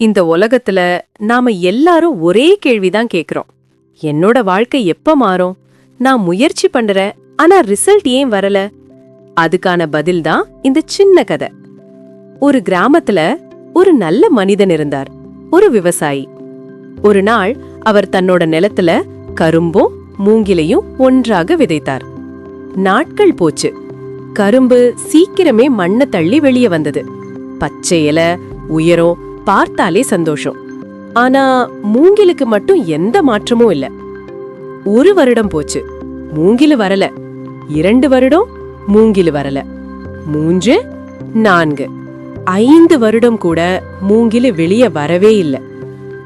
இந்த உலகத்துல நாம எல்லாரும் ஒரே கேள்விதான் கேக்குறோம். என்னோட வாழ்க்கை எப்ப மாறும்? நான் முயற்சி பண்றேன் ஆனா ரிசல்ட் ஏன் வரல? அதுக்கான பதில் தான் இந்த சின்ன கதை. ஒரு கிராமத்துல ஒரு நல்ல மனிதன் இருந்தார் ஒரு விவசாயி. ஒரு நாள் அவர் தன்னோட நிலத்துல கரும்பும் மூங்கிலையும் ஒன்றாக விதைத்தார். நாட்கள் போச்சு. கரும்பு சீக்கிரமே மண்ணை தள்ளி வெளியே வந்தது. பச்சை இலை உயரம் பார்த்தாலே சந்தோஷம். ஆனா மூங்கிலுக்கு மட்டும் எந்த மாற்றமும் இல்ல. ஒரு வருடம் போச்சு. மூங்கிலு வரல. இரண்டு வருடம் மூங்கிலு வரல. மூன்று நான்கு. ஐந்து வருடம் கூட மூங்கிலு வெளியே வரவே இல்ல.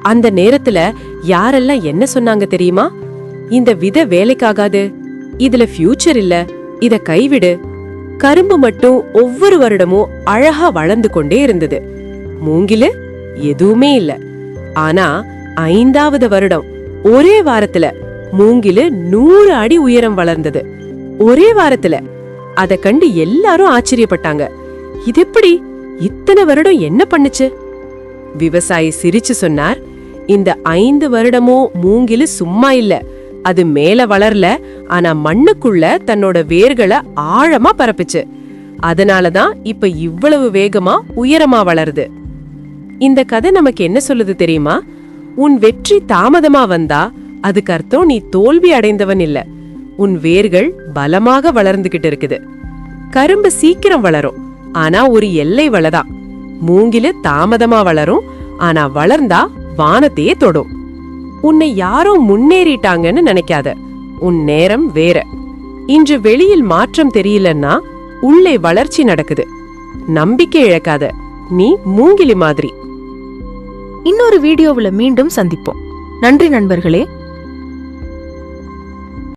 அந்த நேரத்துல யாரெல்லாம் என்ன சொன்னாங்க தெரியுமா? இந்த விதை வேலைக்காகாது. இதுல ஃபியூச்சர் இல்ல. இத கைவிடு. கரும்பு மட்டும் ஒவ்வொரு வருடமும் அழகா வளர்ந்து கொண்டே இருந்தது. மூங்கிலு எதுவுமே இல்ல. ஆனா ஐந்தாவது வருடம் ஒரே வாரத்துல மூங்கிலு நூறு அடி உயரம் வளர்ந்தது. ஒரே வாரத்துல அத கண்டு எல்லாரும் ஆச்சரியப்பட்டாங்க. இது எப்படி? இத்தனை வருடம் என்ன பண்ணுச்சு? விவசாயி சிரிச்சு சொன்னார் இந்த ஐந்து வருடமோ மூங்கிலு சும்மா இல்ல. அது மேல வளரல ஆனா மண்ணுக்குள்ள தன்னோட வேர்களை ஆழமா பரப்புச்சு. அதனாலதான் இப்ப இவ்வளவு வேகமா உயரமா வளருது. இந்த கதை நமக்கு என்ன சொல்லுது தெரியுமா? உன் வெற்றி தாமதமா வந்தா அதுக்கு அர்த்தம் நீ தோல்வி அடைந்தவன் இல்ல. உன் வேர்கள் பலமாக வளர்ந்துகிட்டு இருக்குது. கரும்பு சீக்கிரம் வளரும் ஆனா ஒரு எல்லை வளதான் மூங்கிலு தாமதமா வளரும் ஆனா வளர்ந்தா வானத்தையே தொடும். உன்னை யாரோ முன்னேறிட்டாங்கன்னு நினைக்காத உன் நேரம் வேற. இன்று வெளியில் மாற்றம் தெரியலன்னா உள்ளே வளர்ச்சி நடக்குது. நம்பிக்கை இழக்காத நீ மூங்கிலி மாதிரி. இன்னொரு வீடியோவில் மீண்டும் சந்திப்போம். நன்றி நண்பர்களே.